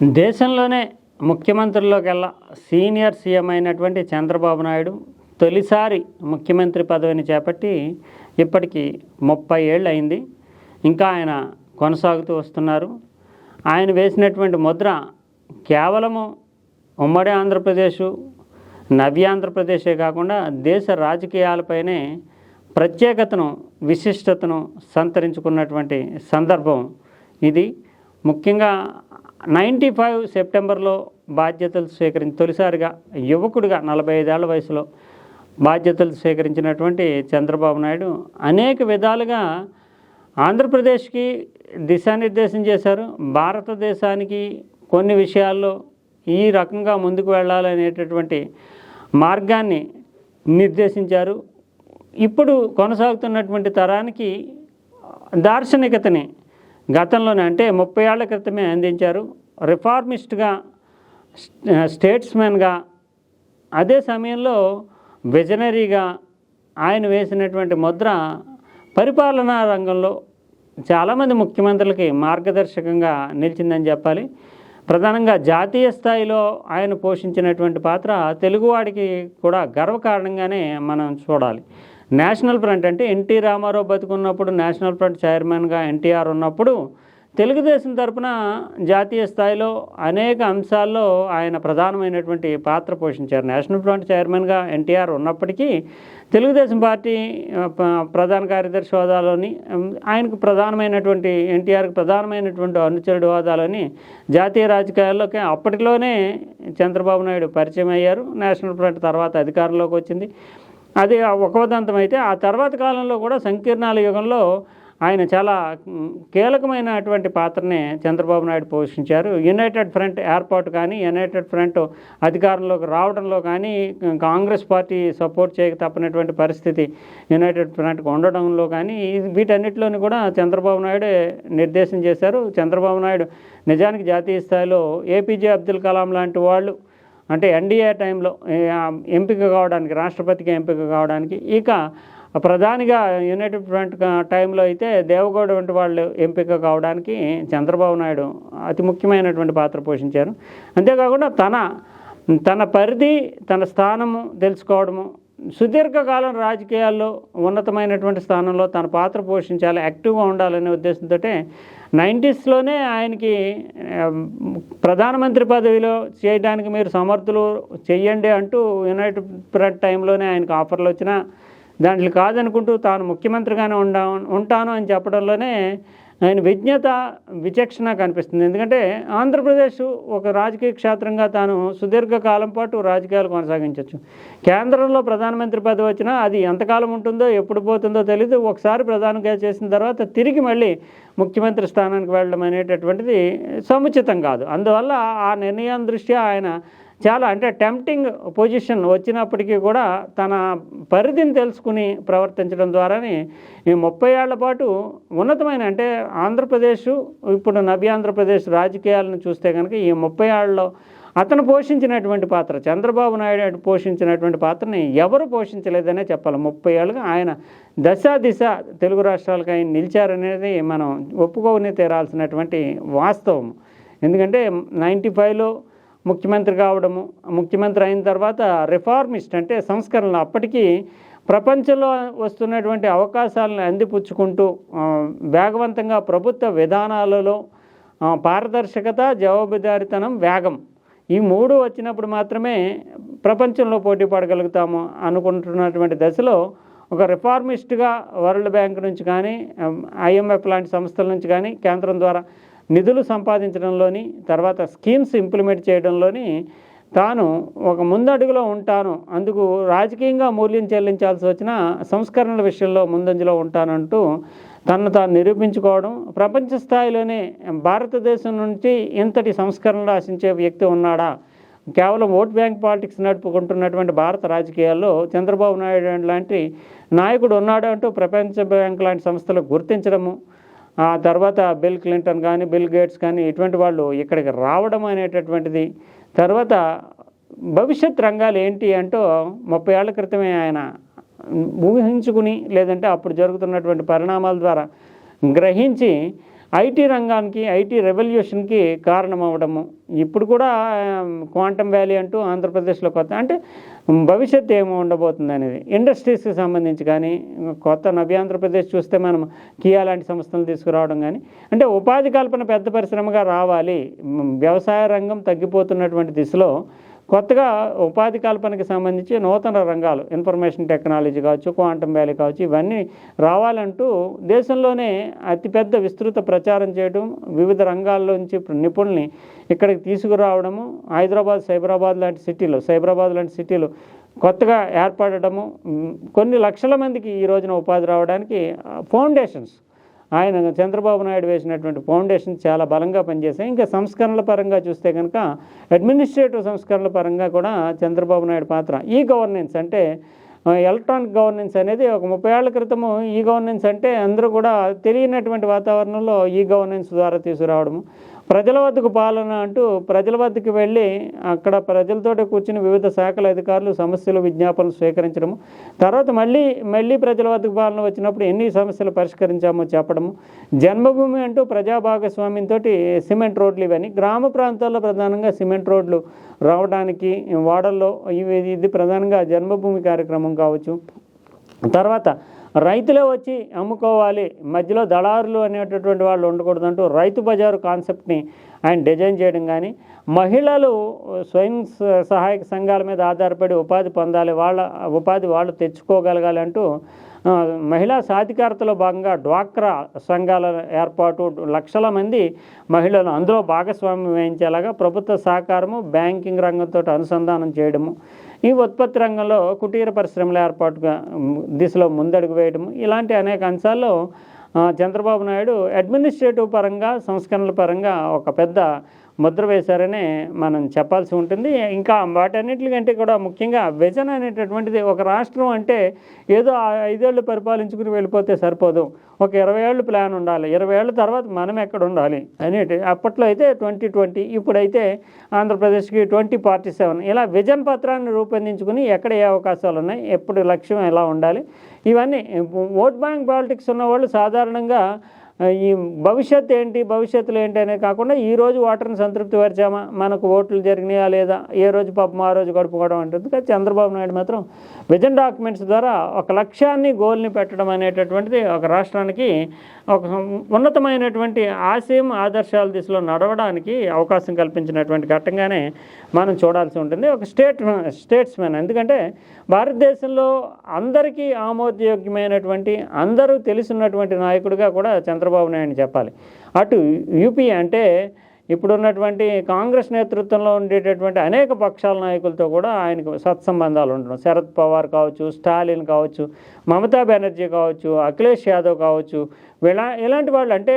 దేశంలోనే ముఖ్యమంత్రుల్లోకెల్లా senior CM అయినటువంటి చంద్రబాబు నాయుడు తొలిసారి ముఖ్యమంత్రి పదవిని చేపట్టి ఇప్పటికి ముప్పై ఏళ్ళు అయింది. ఇంకా ఆయన కొనసాగుతూ వస్తున్నారు. ఆయన వేసినటువంటి ముద్ర కేవలము ఉమ్మడి ఆంధ్రప్రదేశ్ నవ్యాంధ్రప్రదేశే కాకుండా దేశ రాజకీయాలపైనే ప్రత్యేకతను విశిష్టతను సంతరించుకున్నటువంటి సందర్భం ఇది. ముఖ్యంగా నైంటీ ఫైవ్ సెప్టెంబర్లో బాధ్యతలు స్వీకరించి తొలిసారిగా యువకుడిగా నలభై ఐదేళ్ళ వయసులో బాధ్యతలు స్వీకరించినటువంటి చంద్రబాబు నాయుడు అనేక విధాలుగా ఆంధ్రప్రదేశ్కి దిశానిర్దేశం చేశారు. భారతదేశానికి కొన్ని విషయాల్లో ఈ రకంగా ముందుకు వెళ్ళాలనేటటువంటి మార్గాన్ని నిర్దేశించారు. ఇప్పుడు కొనసాగుతున్నటువంటి తరానికి దార్శనికతని గతంలోనే అంటే ముప్పై ఏళ్ళ క్రితమే అందించారు. రిఫార్మిస్ట్గా స్టేట్స్మెన్గా అదే సమయంలో విజనరీగా ఆయన వేసినటువంటి ముద్ర పరిపాలనా రంగంలో చాలామంది ముఖ్యమంత్రులకి మార్గదర్శకంగా నిలిచిందని చెప్పాలి. ప్రధానంగా జాతీయ స్థాయిలో ఆయన పోషించినటువంటి పాత్ర తెలుగువాడికి కూడా గర్వకారణంగానే మనం చూడాలి. నేషనల్ ఫ్రంట్ అంటే ఎన్టీ రామారావు బతుకున్నప్పుడు నేషనల్ ఫ్రంట్ చైర్మన్గా ఎన్టీఆర్ ఉన్నప్పుడు తెలుగుదేశం తరపున జాతీయ స్థాయిలో అనేక అంశాల్లో ఆయన ప్రధానమైనటువంటి పాత్ర పోషించారు. నేషనల్ ఫ్రంట్ చైర్మన్గా ఎన్టీఆర్ ఉన్నప్పటికీ తెలుగుదేశం పార్టీ ప- ప్రధాన కార్యదర్శి హోదాలోని ఆయనకు ప్రధానమైనటువంటి ఎన్టీఆర్కి ప్రధానమైనటువంటి అనుచరుడు హోదాలోని జాతీయ రాజకీయాల్లోకి అప్పటిలోనే చంద్రబాబు నాయుడు పరిచయం అయ్యారు. నేషనల్ ఫ్రంట్ తర్వాత అధికారంలోకి వచ్చింది. అది ఒక ఉదంతం అయితే ఆ తర్వాత కాలంలో కూడా సంకీర్ణాల యుగంలో ఆయన చాలా కీలకమైనటువంటి పాత్రనే చంద్రబాబు నాయుడు పోషించారు. యునైటెడ్ ఫ్రంట్ ఏర్పాటు కానీ యునైటెడ్ ఫ్రంట్ అధికారంలోకి రావడంలో కానీ కాంగ్రెస్ పార్టీ సపోర్ట్ చేయక తప్పనటువంటి పరిస్థితి యునైటెడ్ ఫ్రంట్కి ఉండడంలో కానీ వీటన్నిటిలోని కూడా చంద్రబాబు నాయుడే నిర్దేశం చేశారు. చంద్రబాబు నాయుడు నిజానికి జాతీయ స్థాయిలో ఏపీజే అబ్దుల్ కలాం లాంటి వాళ్ళు అంటే ఎన్డీఏ టైంలో ఎంపిక కావడానికి రాష్ట్రపతిగా ఎంపిక కావడానికి ఇక ప్రధానిగా యునైటెడ్ ఫ్రంట్ టైంలో అయితే దేవగౌడ వంటి వాళ్ళు ఎంపిక కావడానికి చంద్రబాబు నాయుడు అతి ముఖ్యమైనటువంటి పాత్ర పోషించారు. అంతేకాకుండా తన తన పరిధి తన స్థానము తెలుసుకోవడము సుదీర్ఘకాలం రాజకీయాల్లో ఉన్నతమైనటువంటి స్థానంలో తన పాత్ర పోషించాలి యాక్టివ్గా ఉండాలనే ఉద్దేశంతో నైంటీస్లోనే ఆయనకి ప్రధానమంత్రి పదవిలో చేయడానికి మీరు సమర్థులు చెయ్యండి అంటూ యునైటెడ్ ఫ్రంట్ టైంలోనే ఆయనకు ఆఫర్లు వచ్చినా దాంట్లో కాదనుకుంటూ తాను ముఖ్యమంత్రిగానే ఉండా ఉంటాను అని చెప్పడంలోనే ఆయన విజ్ఞత విచక్షణ కనిపిస్తుంది. ఎందుకంటే ఆంధ్రప్రదేశ్ ఒక రాజకీయ క్షేత్రంగా తాను సుదీర్ఘకాలం పాటు రాజకీయాలు కొనసాగించవచ్చు కేంద్రంలో ప్రధానమంత్రి పదవి వచ్చినా అది ఎంతకాలం ఉంటుందో ఎప్పుడు పోతుందో తెలియదు ఒకసారి ప్రధానంగా చేసిన తర్వాత తిరిగి మళ్ళీ ముఖ్యమంత్రి స్థానానికి వెళ్ళడం అనేటటువంటిది సముచితం కాదు. అందువల్ల ఆ నిర్ణయం దృష్ట్యా ఆయన చాలా అంటే టెంప్టింగ్ పొజిషన్ వచ్చినప్పటికీ కూడా తన పరిధిని తెలుసుకుని ప్రవర్తించడం ద్వారానే ఈ ముప్పై ఏళ్ళ పాటు ఉన్నతమైన అంటే ఆంధ్రప్రదేశ్ ఇప్పుడు నవ్య ఆంధ్రప్రదేశ్ రాజకీయాలను చూస్తే కనుక ఈ ముప్పై ఏళ్ళలో అతను పోషించినటువంటి పాత్ర చంద్రబాబు నాయుడు పోషించినటువంటి పాత్రని ఎవరు పోషించలేదనే చెప్పాలి. ముప్పై ఏళ్ళుగా ఆయన దశ దిశ తెలుగు రాష్ట్రాలకు ఆయన నిలిచారనేది మనం ఒప్పుకొని తీరాల్సినటువంటి వాస్తవం. ఎందుకంటే నైంటీ ఫైవ్లో ముఖ్యమంత్రి కావడము ముఖ్యమంత్రి అయిన తర్వాత రిఫార్మిస్ట్ అంటే సంస్కరణలు అప్పటికీ ప్రపంచంలో వస్తున్నటువంటి అవకాశాలను అందిపుచ్చుకుంటూ వేగవంతంగా ప్రభుత్వ విధానాలలో పారదర్శకత జవాబుదారితనం వేగం ఈ మూడు వచ్చినప్పుడు మాత్రమే ప్రపంచంలో పోటీ పడగలుగుతాము అనుకుంటున్నటువంటి దశలో ఒక రిఫార్మిస్ట్గా వరల్డ్ బ్యాంక్ నుంచి కానీ ఐఎంఎఫ్ లాంటి సంస్థల నుంచి కానీ కేంద్రం ద్వారా నిధులు సంపాదించడంలోని తర్వాత స్కీమ్స్ ఇంప్లిమెంట్ చేయడంలోని తాను ఒక ముందడుగులో ఉంటాను. అందుకు రాజకీయంగా మూల్యం చెల్లించాల్సి వచ్చిన సంస్కరణల విషయంలో ముందంజలో ఉంటానంటూ తనను తాను నిరూపించుకోవడం ప్రపంచ స్థాయిలోనే భారతదేశం నుంచి ఇంతటి సంస్కరణలు ఆశించే వ్యక్తి ఉన్నాడా? కేవలం ఓట్ బ్యాంక్ పాలిటిక్స్ నడుపుకుంటున్నటువంటి భారత రాజకీయాల్లో చంద్రబాబు నాయుడు లాంటి నాయకుడు ఉన్నాడు అంటూ ప్రపంచ బ్యాంక్ లాంటి సంస్థలు గుర్తించడము ఆ తర్వాత బిల్ క్లింటన్ కానీ బిల్ గేట్స్ కానీ ఇటువంటి వాళ్ళు ఇక్కడికి రావడం అనేటటువంటిది. తర్వాత భవిష్యత్ రంగాలు ఏంటి అంటూ ముప్పై ఏళ్ళ క్రితమే ఆయన ఊహించుకుని లేదంటే అప్పుడు జరుగుతున్నటువంటి పరిణామాల ద్వారా గ్రహించి ఐటీ రంగానికి ఐటీ రెవల్యూషన్కి కారణమవడము ఇప్పుడు కూడా క్వాంటమ్ వ్యాలీ అంటూ ఆంధ్రప్రదేశ్లో కొత్త అంటే భవిష్యత్తు ఏమో ఉండబోతుంది అనేది ఇండస్ట్రీస్కి సంబంధించి కానీ కొత్త నవ్య ఆంధ్రప్రదేశ్ చూస్తే మనం కియా లాంటి సంస్థలు తీసుకురావడం కానీ అంటే ఉపాధి కల్పన పెద్ద పరిశ్రమగా రావాలి. వ్యవసాయ రంగం తగ్గిపోతున్నటువంటి దిశలో కొత్తగా ఉపాధి కల్పనకి సంబంధించి నూతన రంగాలు ఇన్ఫర్మేషన్ టెక్నాలజీ కావచ్చు క్వాంటమ్ వ్యాలీ కావచ్చు ఇవన్నీ రావాలంటూ దేశంలోనే అతిపెద్ద విస్తృత ప్రచారం చేయడం వివిధ రంగాల్లోంచి నిపుణుల్ని ఇక్కడికి తీసుకురావడము హైదరాబాద్ సైబరాబాద్ లాంటి సిటీలు సైబరాబాద్ లాంటి సిటీలు కొత్తగా ఏర్పడటము కొన్ని లక్షల మందికి ఈ రోజున ఉపాధి రావడానికి ఫౌండేషన్స్ ఆయన చంద్రబాబు నాయుడు వేసినటువంటి ఫౌండేషన్ చాలా బలంగా పనిచేశాయి. ఇంకా సంస్కరణల పరంగా చూస్తే కనుక అడ్మినిస్ట్రేటివ్ సంస్కరణల పరంగా కూడా చంద్రబాబు నాయుడు పాత్ర. ఈ గవర్నెన్స్ అంటే ఎలక్ట్రానిక్ గవర్నెన్స్ అనేది ఒక ముప్పై ఏళ్ళ క్రితము ఈ గవర్నెన్స్ అంటే అందరూ కూడా తెలియనటువంటి వాతావరణంలో ఈ గవర్నెన్స్ ద్వారా తీసుకురావడము. ప్రజల వద్దకు పాలన అంటూ ప్రజల వద్దకు వెళ్ళి అక్కడ ప్రజలతోటి కూర్చుని వివిధ శాఖల అధికారులు సమస్యలు విజ్ఞాపనలు స్వీకరించడము తర్వాత మళ్ళీ మళ్ళీ ప్రజల వద్దకు పాలన వచ్చినప్పుడు ఎన్ని సమస్యలు పరిష్కరించామో చెప్పడము జన్మభూమి అంటూ ప్రజా భాగస్వామ్యంతో సిమెంట్ రోడ్లు ఇవన్నీ గ్రామ ప్రాంతాల్లో ప్రధానంగా సిమెంట్ రోడ్లు రావడానికి వాడల్లో ఇవి ఇది ప్రధానంగా జన్మభూమి కార్యక్రమం కావచ్చు. తర్వాత రైతులే వచ్చి అమ్ముకోవాలి మధ్యలో దళారులు అనేటటువంటి వాళ్ళు ఉండకూడదంటూ రైతు బజారు కాన్సెప్ట్ని ఆయన డిజైన్ చేయడం కానీ మహిళలు స్వయం స- సహాయక సంఘాల మీద ఆధారపడి ఉపాధి పొందాలి వాళ్ళ ఉపాధి వాళ్ళు తెచ్చుకోగలగాలి అంటూ మహిళా సాధికారతలో భాగంగా డ్వాక్రా సంఘాల ఏర్పాటు లక్షల మంది మహిళలు అందులో భాగస్వామ్యం వహించేలాగా ప్రభుత్వ సహకారము బ్యాంకింగ్ రంగంతో అనుసంధానం చేయడము ఈ ఉత్పత్తి రంగంలో కుటీర పరిశ్రమల ఏర్పాటుగా దిశలో ముందడుగు వేయడము ఇలాంటి అనేక అంశాల్లో చంద్రబాబు నాయుడు అడ్మినిస్ట్రేటివ్ పరంగా సంస్కరణల పరంగా ఒక పెద్ద ముద్ర వేశారనే మనం చెప్పాల్సి ఉంటుంది. ఇంకా వాటన్నిటికంటే కూడా ముఖ్యంగా విజన్ అనేటటువంటిది ఒక రాష్ట్రం అంటే ఏదో ఐదేళ్ళు పరిపాలించుకుని వెళ్ళిపోతే సరిపోదు. ఒక ఇరవై ఏళ్ళు ప్లాన్ ఉండాలి. ఇరవై ఏళ్ళ తర్వాత మనం ఎక్కడ ఉండాలి అనేటి అప్పట్లో అయితే ట్వంటీ ట్వంటీ ఇప్పుడైతే ఆంధ్రప్రదేశ్కి ట్వంటీ ఫార్టీ సెవెన్. ఇలా విజన్ పత్రాన్ని రూపొందించుకుని ఎక్కడ ఏ అవకాశాలు ఉన్నాయి ఎప్పుడు లక్ష్యం ఎలా ఉండాలి ఇవన్నీ ఓట్ బ్యాంక్ పాలిటిక్స్ ఉన్న వాళ్ళు సాధారణంగా ఈ భవిష్యత్ ఏంటి భవిష్యత్తులో ఏంటి అనేది కాకుండా ఈ రోజు ఓటర్ని సంతృప్తి పరిచామా? మనకు ఓట్లు జరిగినాయా లేదా? ఏ రోజు పాపం ఆ రోజు గడుపుకోవడం అంటుంది. కానీ చంద్రబాబు నాయుడు మాత్రం విజన్ డాక్యుమెంట్స్ ద్వారా ఒక లక్ష్యాన్ని గోల్ని పెట్టడం అనేటటువంటిది ఒక రాష్ట్రానికి ఒక ఉన్నతమైనటువంటి ఆశయం ఆదర్శాల దిశలో నడవడానికి అవకాశం కల్పించినటువంటి ఘట్టంగానే మనం చూడాల్సి ఉంటుంది. ఒక స్టేట్ స్టేట్స్మెన్. ఎందుకంటే భారతదేశంలో అందరికీ ఆమోదయోగ్యమైనటువంటి అందరూ తెలిసినటువంటి నాయకుడిగా కూడా చంద్రబాబు నాయుడు చెప్పాలి. అటు యూపీ అంటే ఇప్పుడున్నటువంటి కాంగ్రెస్ నేతృత్వంలో ఉండేటటువంటి అనేక పక్షాల నాయకులతో కూడా ఆయనకు సత్సంబంధాలు ఉండడం. శరద్ పవార్ కావచ్చు స్టాలిన్ కావచ్చు మమతా బెనర్జీ కావచ్చు అఖిలేష్ యాదవ్ కావచ్చు వీళ్ళ ఇలాంటి వాళ్ళు అంటే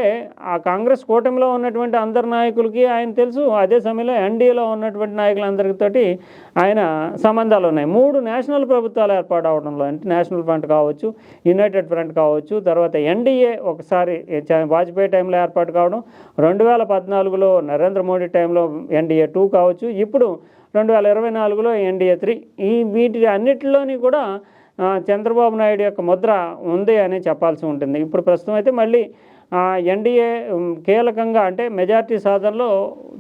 ఆ కాంగ్రెస్ కూటమిలో ఉన్నటువంటి అందరి నాయకులకి ఆయన తెలుసు అదే సమయంలో ఎన్డీఏలో ఉన్నటువంటి నాయకులందరితోటి ఆయన సంబంధాలు ఉన్నాయి. మూడు నేషనల్ ప్రభుత్వాలు ఏర్పాటు అవడంలో అంటే నేషనల్ ఫ్రంట్ కావచ్చు యునైటెడ్ ఫ్రంట్ కావచ్చు తర్వాత ఎన్డీఏ ఒకసారి వాజ్పేయి టైంలో ఏర్పాటు కావడం రెండు వేల పద్నాలుగులో నరేంద్ర మోడీ టైంలో ఎన్డీఏ టూ కావచ్చు ఇప్పుడు రెండు వేల ఇరవై నాలుగులో ఎన్డీఏ త్రీ. ఈ వీటి అన్నిటిలోని కూడా చంద్రబాబు నాయుడు యొక్క ముద్ర ఉంది అని చెప్పాల్సి ఉంటుంది. ఇప్పుడు ప్రస్తుతం అయితే మళ్ళీ ఎన్డీఏ కీలకంగా అంటే మెజార్టీ సాధనలో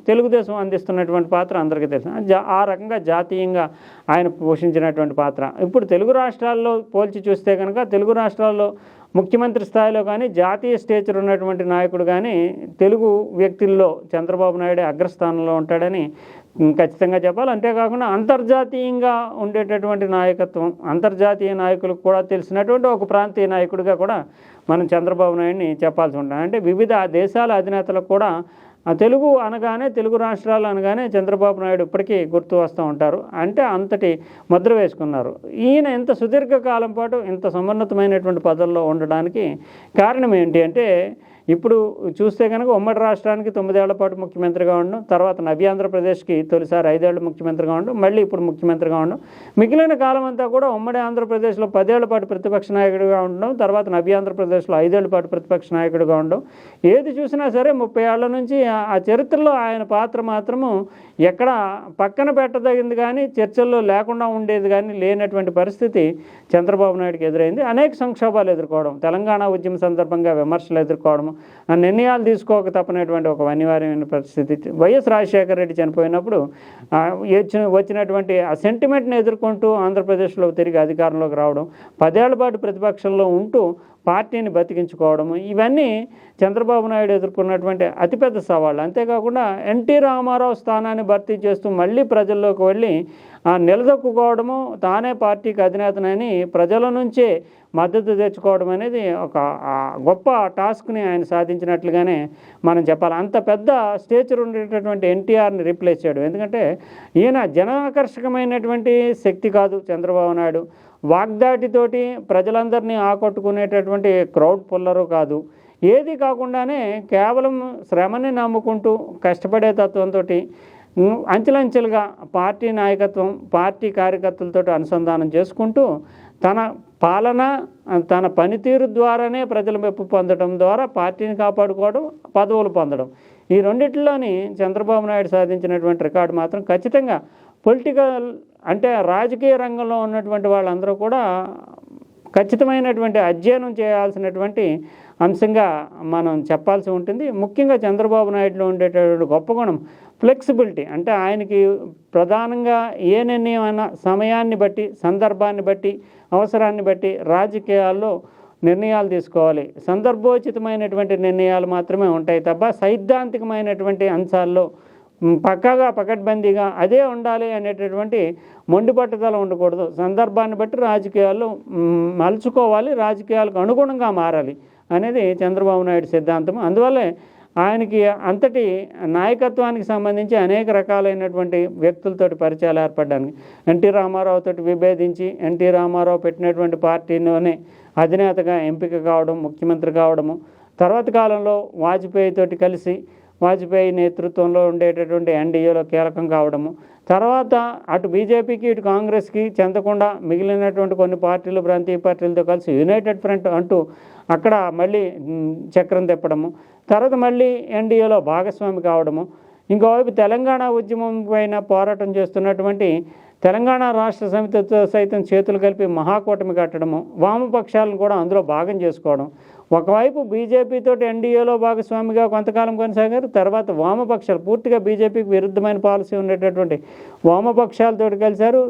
తెలుగుదేశం అందిస్తున్నటువంటి పాత్ర అందరికీ తెలుసు. ఆ ఆ రకంగా జాతీయంగా ఆయన పోషించినటువంటి పాత్ర. ఇప్పుడు తెలుగు రాష్ట్రాల్లో పోల్చి చూస్తే కనుక తెలుగు రాష్ట్రాల్లో ముఖ్యమంత్రి స్థాయిలో కానీ జాతీయ స్టేచర్ ఉన్నటువంటి నాయకుడు కానీ తెలుగు వ్యక్తుల్లో చంద్రబాబు నాయుడు అగ్రస్థానంలో ఉంటాడని ఖచ్చితంగా చెప్పాలి. అంతేకాకుండా అంతర్జాతీయంగా ఉండేటటువంటి నాయకత్వం అంతర్జాతీయ నాయకులకు కూడా తెలిసినటువంటి ఒక ప్రాంతీయ నాయకుడిగా కూడా మనం చంద్రబాబు నాయుడిని చెప్పాల్సి ఉంటుంది. అంటే వివిధ దేశాల అధినేతలకు కూడా ఆ తెలుగు అనగానే తెలుగు రాష్ట్రాలు అనగానే చంద్రబాబు నాయుడు ఇప్పటికీ గుర్తు వస్తూ ఉంటారు. అంటే అంతటి ముద్ర వేసుకున్నారు. ఈయన ఇంత సుదీర్ఘకాలం పాటు ఇంత సమున్నతమైనటువంటి పదవుల్లో ఉండడానికి కారణం ఏంటి అంటే ఇప్పుడు చూస్తే కనుక ఉమ్మడి రాష్ట్రానికి తొమ్మిదేళ్ళ పాటు ముఖ్యమంత్రిగా ఉండడం తర్వాత నవ్య ఆంధ్రప్రదేశ్కి తొలిసారి ఐదేళ్ళు ముఖ్యమంత్రిగా ఉండడం మళ్ళీ ఇప్పుడు ముఖ్యమంత్రిగా ఉండడం మిగిలిన కాలం అంతా కూడా ఉమ్మడి ఆంధ్రప్రదేశ్లో పదేళ్ళ పాటు ప్రతిపక్ష నాయకుడిగా ఉండడం తర్వాత నవ్య ఆంధ్రప్రదేశ్లో ఐదేళ్ళ పాటు ప్రతిపక్ష నాయకుడిగా ఉండడం ఏది చూసినా సరే ముప్పై ఏళ్ళ నుంచి ఆ- చరిత్రలో ఆయన పాత్ర మాత్రము ఎక్కడ పక్కన పెట్టదగింది కానీ చర్చల్లో లేకుండా ఉండేది కానీ లేనటువంటి పరిస్థితి చంద్రబాబు నాయుడుకి ఎదురైంది. అనేక సంక్షోభాలు ఎదుర్కోవడం తెలంగాణ ఉద్యమ సందర్భంగా విమర్శలు ఎదుర్కోవడం నిర్ణయాలు తీసుకోక తప్పనటువంటి ఒక అనివార్యమైన పరిస్థితి. వైఎస్ రాజశేఖర రెడ్డి చనిపోయినప్పుడు వచ్చినటువంటి ఆ సెంటిమెంట్ని ఎదుర్కొంటూ ఆంధ్రప్రదేశ్లో తిరిగి అధికారంలోకి రావడం పదేళ్ళ పాటు ప్రతిపక్షంలో ఉంటూ పార్టీని బతికించుకోవడం ఇవన్నీ చంద్రబాబు నాయుడు ఎదుర్కొన్నటువంటి అతిపెద్ద సవాళ్ళు. అంతేకాకుండా ఎన్టీ రామారావు స్థానాన్ని భర్తీ చేస్తూ మళ్ళీ ప్రజల్లోకి వెళ్ళి నిలదొక్కుకోవడము తానే పార్టీకి అధినేతనని ప్రజల నుంచే మద్దతు తెచ్చుకోవడం అనేది ఒక గొప్ప టాస్క్ని ఆయన సాధించినట్లుగానే మనం చెప్పాలి. అంత పెద్ద స్టేచర్ ఉండేటటువంటి ఎన్టీఆర్ని రీప్లేస్ చేయడం. ఎందుకంటే ఈయన జనాకర్షకమైనటువంటి శక్తి కాదు చంద్రబాబు నాయుడు. వాగ్దాటితోటి ప్రజలందరినీ ఆకట్టుకునేటటువంటి క్రౌడ్ పుల్లరు కాదు. ఏది కాకుండానే కేవలం శ్రమని నమ్ముకుంటూ కష్టపడే తత్వంతో అంచెలంచెలుగా పార్టీ నాయకత్వం పార్టీ కార్యకర్తలతో అనుసంధానం చేసుకుంటూ తన పాలన తన పనితీరు ద్వారానే ప్రజల మెప్పు పొందడం ద్వారా పార్టీని కాపాడుకోవడం పదవులు పొందడం. ఈ రెండిట్లోని చంద్రబాబు నాయుడు సాధించినటువంటి రికార్డు మాత్రం ఖచ్చితంగా పొలిటికల్ అంటే రాజకీయ రంగంలో ఉన్నటువంటి వాళ్ళందరూ కూడా ఖచ్చితమైనటువంటి అధ్యయనం చేయాల్సినటువంటి అంశంగా మనం చెప్పాల్సి ఉంటుంది. ముఖ్యంగా చంద్రబాబు నాయుడులో ఉండేటటువంటి గొప్ప గుణం ఫ్లెక్సిబిలిటీ అంటే ఆయనకి ప్రధానంగా ఏ నిర్ణయం సమయాన్ని బట్టి సందర్భాన్ని బట్టి అవసరాన్ని బట్టి రాజకీయాల్లో నిర్ణయాలు తీసుకోవాలి. సందర్భోచితమైనటువంటి నిర్ణయాలు మాత్రమే ఉంటాయి తప్ప సైద్ధాంతికమైనటువంటి అంశాల్లో పక్కగా పక్కాగా పకడ్బందీగా అదే ఉండాలి అనేటటువంటి మొండిపట్టుదల ఉండకూడదు. సందర్భాన్ని బట్టి రాజకీయాలు మలుచుకోవాలి రాజకీయాలకు అనుగుణంగా మారాలి అనేది చంద్రబాబు నాయుడు సిద్ధాంతం అందువల్లే ఆయనకి అంతటి నాయకత్వానికి సంబంధించి అనేక రకాలైనటువంటి వ్యక్తులతోటి పరిచయాలు ఏర్పడడానికి ఎన్టీ రామారావు తోటి విభేదించి ఎన్టీ రామారావు పెట్టినటువంటి పార్టీలోనే అధినేతగా ఎంపిక కావడం ముఖ్యమంత్రి కావడము తర్వాత కాలంలో వాజ్పేయి తోటి కలిసి వాజ్పేయి నేతృత్వంలో ఉండేటటువంటి ఎన్డీఏలో కీలకం కావడము. తర్వాత అటు బీజేపీకి ఇటు కాంగ్రెస్కి చెందకుండా మిగిలినటువంటి కొన్ని పార్టీలు ప్రాంతీయ పార్టీలతో కలిసి యునైటెడ్ ఫ్రంట్ అంటూ అక్కడ మళ్ళీ చక్రం తిప్పడము. తర్వాత మళ్ళీ ఎన్డీఏలో భాగస్వామి కావడము. ఇంకోవైపు తెలంగాణ ఉద్యమం పైన పోరాటం చేస్తున్నటువంటి తెలంగాణ రాష్ట్ర సమితితో సైతం చేతులు కలిపి మహాకూటమి కట్టడము వామపక్షాలను కూడా అందులో భాగం చేసుకోవడం. ఒకవైపు బీజేపీతో ఎన్డీఏలో భాగస్వామిగా కొంతకాలం కొనసాగారు తర్వాత వామపక్షాలు పూర్తిగా బీజేపీకి విరుద్ధమైన పాలసీ ఉండేటటువంటి వామపక్షాలతో కలిశారు.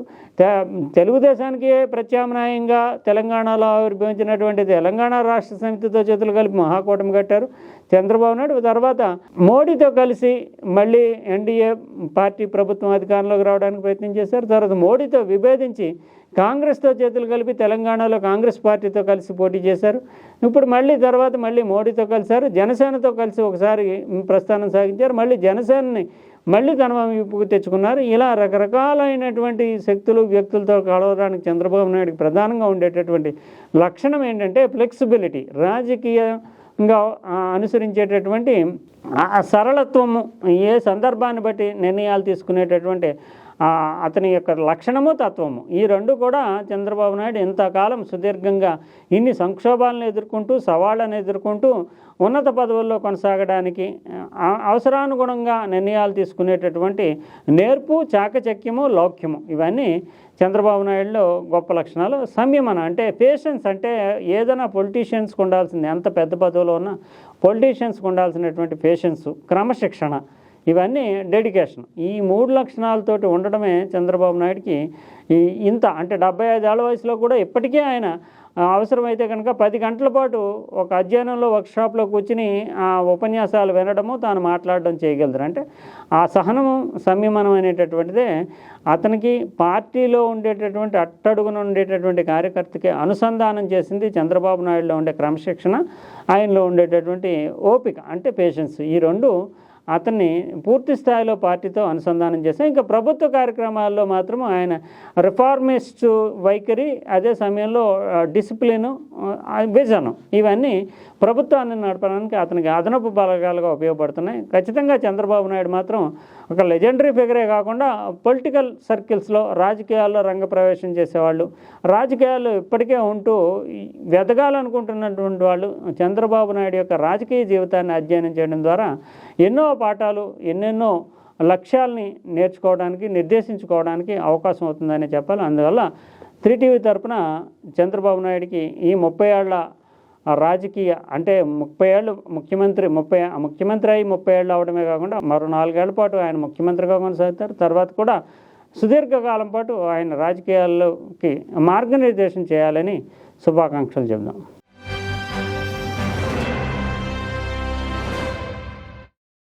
తెలుగుదేశానికి ప్రత్యామ్నాయంగా తెలంగాణలో ఆవిర్భవించినటువంటి తెలంగాణ రాష్ట్ర సమితితో చేతులు కలిపి మహాకూటమి కట్టారు. చంద్రబాబు నాయుడు తర్వాత మోడీతో కలిసి మళ్ళీ ఎన్డీఏ పార్టీ ప్రభుత్వం అధికారంలోకి రావడానికి ప్రయత్నం చేశారు. తర్వాత మోడీతో విభేదించి కాంగ్రెస్తో చేతులు కలిపి తెలంగాణలో కాంగ్రెస్ పార్టీతో కలిసి పోటీ చేశారు. ఇప్పుడు మళ్ళీ తర్వాత మళ్ళీ మోడీతో కలిశారు. జనసేనతో కలిసి ఒకసారి ప్రస్థానం సాగించారు. మళ్ళీ జనసేనని మళ్ళీ తన వైపుకు తెచ్చుకున్నారు. ఇలా రకరకాలైనటువంటి శక్తులు వ్యక్తులతో కలవడానికి చంద్రబాబు నాయుడికి ప్రధానంగా ఉండేటటువంటి లక్షణం ఏంటంటే ఫ్లెక్సిబిలిటీ రాజకీయంగా అనుసరించేటటువంటి సరళత్వము. ఏ సందర్భాన్ని బట్టి నిర్ణయాలు తీసుకునేటటువంటి అతని యొక్క లక్షణము తత్వము. ఈ రెండు కూడా చంద్రబాబు నాయుడు ఇంతకాలం సుదీర్ఘంగా ఇన్ని సంక్షోభాలను ఎదుర్కొంటూ సవాళ్ళను ఎదుర్కొంటూ ఉన్నత పదవుల్లో కొనసాగడానికి అవసరానుగుణంగా నిర్ణయాలు తీసుకునేటటువంటి నేర్పు చాకచక్యము లౌక్యము ఇవన్నీ చంద్రబాబు నాయుడులో గొప్ప లక్షణాలు. సంయమన అంటే పేషెన్స్ అంటే ఏదైనా పొలిటీషియన్స్కి ఉండాల్సింది. ఎంత పెద్ద పదవిలో ఉన్నా పొలిటీషియన్స్కి ఉండాల్సినటువంటి పేషెన్స్ క్రమశిక్షణ. ఇవన్నీ డెడికేషన్. ఈ మూడు లక్షణాలతోటి ఉండడమే చంద్రబాబు నాయుడుకి ఈ ఇంత అంటే డెబ్బై ఐదేళ్ళ వయసులో కూడా ఇప్పటికీ ఆయన అవసరమైతే కనుక పది గంటల పాటు ఒక అధ్యయనంలో వర్క్షాప్లో కూర్చుని ఆ ఉపన్యాసాలు వినడము తాను మాట్లాడడం చేయగలరు. అంటే ఆ సహనము సంయమనం అనేటటువంటిదే అతనికి పార్టీలో ఉండేటటువంటి అట్టడుగున ఉండేటటువంటి కార్యకర్తకి అనుసంధానం చేసింది చంద్రబాబు నాయుడులో ఉండే క్రమశిక్షణ ఆయనలో ఉండేటటువంటి ఓపిక అంటే పేషెన్స్ ఈ రెండు అతన్ని పూర్తి స్థాయిలో పార్టీతో అనుసంధానం చేశాం. ఇంకా ప్రభుత్వ కార్యక్రమాల్లో మాత్రం ఆయన రిఫార్మిస్ట్ వైఖరి అదే సమయంలో డిసిప్లిన్ విజన్ ఇవన్నీ ప్రభుత్వాన్ని నడపడానికి అతనికి అదనపు బలగాలుగా ఉపయోగపడుతున్నాయి. ఖచ్చితంగా చంద్రబాబు నాయుడు మాత్రం ఒక లెజెండరీ ఫిగరే కాకుండా పొలిటికల్ సర్కిల్స్లో రాజకీయాల్లో రంగప్రవేశం చేసేవాళ్ళు. రాజకీయాల్లో ఇప్పటికే ఉంటూ వెదగాలనుకుంటున్నటువంటి వాళ్ళు చంద్రబాబు నాయుడు యొక్క రాజకీయ జీవితాన్ని అధ్యయనం చేయడం ద్వారా ఎన్నో పాఠాలు ఎన్నెన్నో లక్ష్యాల్ని నేర్చుకోవడానికి నిర్దేశించుకోవడానికి అవకాశం అవుతుందని చెప్పాలి. అందువల్ల త్రీ టీవీ తరపున చంద్రబాబు నాయుడికి ఈ ముప్పై ఏళ్ళ రాజకీయ అంటే ముప్పై ఏళ్ళు ముఖ్యమంత్రి ముప్పై ముఖ్యమంత్రి అయి ముప్పై ఏళ్ళు అవడమే కాకుండా మరో నాలుగేళ్ళ పాటు ఆయన ముఖ్యమంత్రిగా కొనసాగుతారు. తర్వాత కూడా సుదీర్ఘకాలం పాటు ఆయన రాజకీయాల్లోకి మార్గనిర్దేశం చేయాలని శుభాకాంక్షలు చెబుదాం.